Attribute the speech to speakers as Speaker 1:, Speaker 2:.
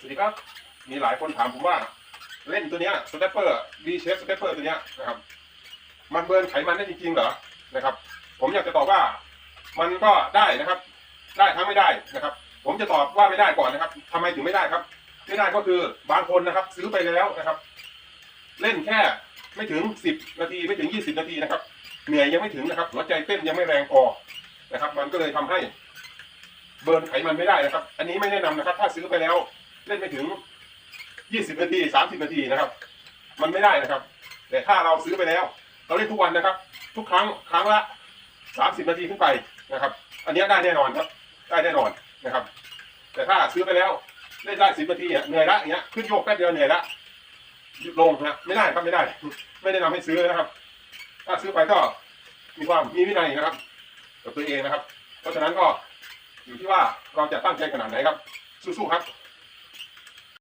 Speaker 1: สวัสดีครับ มีหลายคนถามผมว่า เล่นตัวเนี้ยสเตปเปอร์วีเชฟสเตปเปอร์ตัวเนี้ยนะครับ มันเบิร์นไขมันได้จริงๆเหรอนะครับ ผมอยากจะตอบว่า มันก็ได้นะครับ ได้ทั้งไม่ได้นะครับ ผมจะตอบว่าไม่ได้ก่อนนะครับทำไมถึงไม่ได้ครับ ไม่ได้ก็คือบางคนนะครับ ซื้อไปแล้วนะครับ เล่นแค่ไม่ถึงสิบนาทีไม่ถึงยี่สิบนาทีนะครับ เหนื่อยยังไม่ถึงนะครับหัวใจเต้นยังไม่แรงพอนะครับ มันก็เลยทำให้เบิร์นไขมันไม่ได้นะครับ อันนี้ไม่แนะนำนะครับ ถ้าซื้อไปแล้ว เล่นไม่ถึงยี่สิบนาทีสามสิบนาทีนะครับ มันไม่ได้นะครับ แต่ถ้าเราซื้อไปแล้ว เราเล่นทุกวันนะครับ ทุกครั้งครั้งละสามสิบนาทีขึ้นไปนะครับ อันนี้ได้แน่นอนครับ ได้แน่นอนนะครับ แต่ถ้าซื้อไปแล้วเล่นได้สิบนาทีเนี่ยเหนื่อยละอย่างเงี้ยขึ้นโยกแป๊บเดียวเหนื่อยละหยุดลงนะไม่ได้ครับไม่ได้ ไม่แนะนำให้ซื้อนะครับ ถ้าซื้อไปก็มีความมีวินัยนะครับกับตัวเองนะครับ เพราะฉะนั้นก็อยู่ที่ว่าเราจะตั้งใจขนาดไหนครับ สู้ๆครับ